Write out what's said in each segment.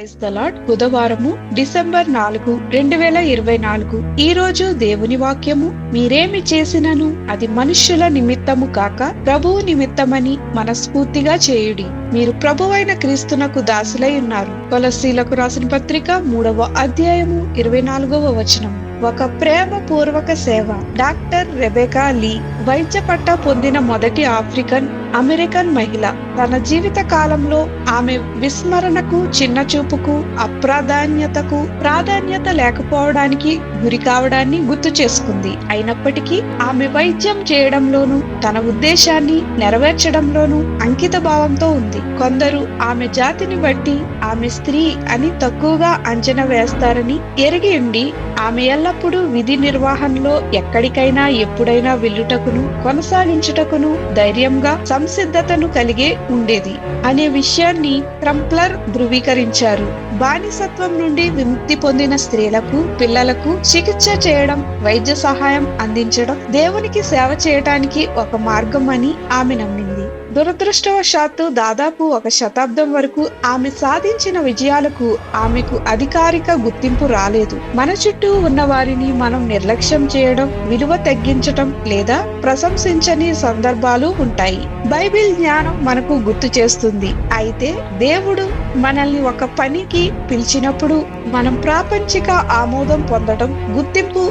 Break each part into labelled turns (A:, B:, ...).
A: Praise బుధవారము December నాలుగు రెండు వేల ఇరవై నాలుగు. ఈ రోజు దేవుని వాక్యము మీరేమి చేసినను? అది మనుష్యుల నిమిత్తము కాక ప్రభువు నిమిత్తమని మనస్ఫూర్తిగా చేయుడి. మీరు ప్రభువైన క్రీస్తునకు దాసులై ఉన్నారు. కొలసీలకు రాసిన పత్రిక మూడవ అధ్యాయము ఇరవై నాలుగవ వచనం. ఒక ప్రేమ పూర్వక సేవ. డాక్టర్ రెబెకా లీ వైద్య పట్టా పొందిన మొదటి ఆఫ్రికన్ అమెరికన్ మహిళ. తన జీవిత కాలంలో ఆమె విస్మరణకు చిన్న చూపుకు అప్రాధాన్యతకు ప్రాధాన్యత లేకపోవడానికి గురి కావడాన్ని గుర్తు చేసుకుంది. అయినప్పటికీ ఆమె వైద్యం చేయడంలోనూ తన ఉద్దేశాన్ని నెరవేర్చడంలోనూ అంకిత భావంతో ఉంది. కొందరు ఆమె జాతిని బట్టి ఆమె స్త్రీ అని తక్కువగా అంచనా వేస్తారని ఎరిగి ఉండి ఆమె ఎల్లప్పుడూ విధి నిర్వహణలో ఎక్కడికైనా ఎప్పుడైనా వెళ్ళుటకును కొనసాగించుటకును ధైర్యంగా సంసిద్ధతను కలిగే ఉండేది అనే విషయాన్ని ట్రంప్లర్ ధృవీకరించారు. బానిసత్వం నుండి విముక్తి పొందిన స్త్రీలకు పిల్లలకు చికిత్స చేయడం వైద్య సహాయం అందించడం దేవునికి సేవ చేయటానికి ఒక మార్గం అని ఆమె నమ్మింది. దురదృష్టవశాత్తు దాదాపు ఒక శతాబ్దం వరకు ఆమె సాధించిన విజయాలకు ఆమెకు అధికారిక గుర్తింపు రాలేదు. మన చుట్టూ ఉన్న వారిని మనం నిర్లక్ష్యం చేయడం విలువ తగ్గించటం లేదా ప్రశంసించని సందర్భాలు ఉంటాయి. బైబిల్ జ్ఞానం మనకు గుర్తు చేస్తుంది. అయితే దేవుడు మనల్ని ఒక పనికి పిలిచినప్పుడు మనం ప్రాపంచిక ఆమోదం పొందడం గుర్తింపు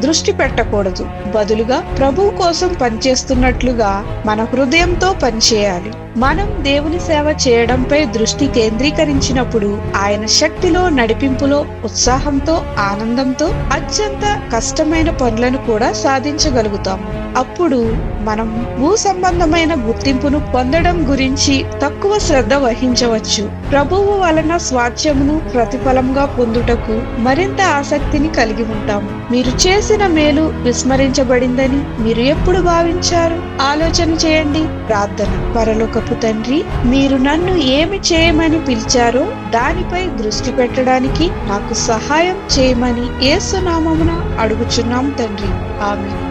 A: దృష్టి పెట్టకూడదు. బదులుగా ప్రభువు కోసం పనిచేస్తున్నట్లుగా మన హృదయంతో పనిచేయాలి. మనం దేవుని సేవ చేయడంపై దృష్టి కేంద్రీకరించినప్పుడు ఆయన శక్తిలో నడిపింపులో ఉత్సాహంతో ఆనందంతో అత్యంత కష్టమైన పనులను కూడా సాధించగలుగుతాం. అప్పుడు మనం భూ సంబంధమైన గుర్తింపును పొందడం గురించి తక్కువ శ్రద్ధ వహించవచ్చు. ప్రభువు వలన స్వాస్థ్యమును ప్రతిఫలంగా పొందుటకు మరింత ఆసక్తిని కలిగి ఉంటాము మీరు చేసిన మేలు విస్మరించబడిందని మీరు ఎప్పుడు భావించారు? ఆలోచన చేయండి. ప్రార్థన. పరలోకపు తండ్రి మీరు నన్ను ఏమి చేయమని పిలిచారో దానిపై దృష్టి పెట్టడానికి నాకు సహాయం చేయమని ఏసునామమున అడుగుచున్నాం తండ్రి. ఆమె